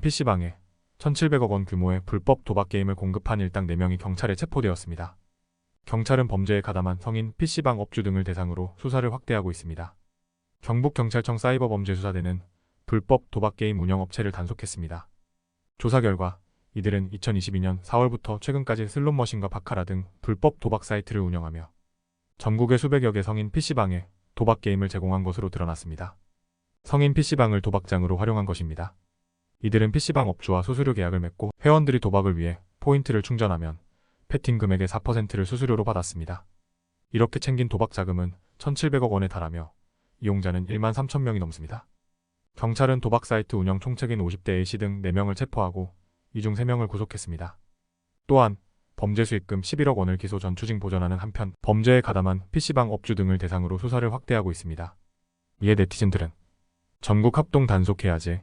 PC방에 1,700억 원 규모의 불법 도박 게임을 공급한 일당 4명이 경찰에 체포되었습니다. 경찰은 범죄에 가담한 성인 PC방 업주 등을 대상으로 수사를 확대하고 있습니다. 경북경찰청 사이버범죄수사대는 불법 도박 게임 운영업체를 단속했습니다. 조사 결과 이들은 2022년 4월부터 최근까지 슬롯머신과 바카라 등 불법 도박 사이트를 운영하며 전국의 수백여 개 성인 PC방에 도박 게임을 제공한 것으로 드러났습니다. 성인 PC방을 도박장으로 활용한 것입니다. 이들은 PC방 업주와 수수료 계약을 맺고 회원들이 도박을 위해 포인트를 충전하면 패팅 금액의 4%를 수수료로 받았습니다. 이렇게 챙긴 도박 자금은 1,700억 원에 달하며 이용자는 1만 3천 명이 넘습니다. 경찰은 도박 사이트 운영 총책인 50대 A씨 등 4명을 체포하고 이 중 3명을 구속했습니다. 또한 범죄 수익금 11억 원을 기소 전 추징 보전하는 한편 범죄에 가담한 PC방 업주 등을 대상으로 수사를 확대하고 있습니다. 이에 네티즌들은 전국 합동 단속해야지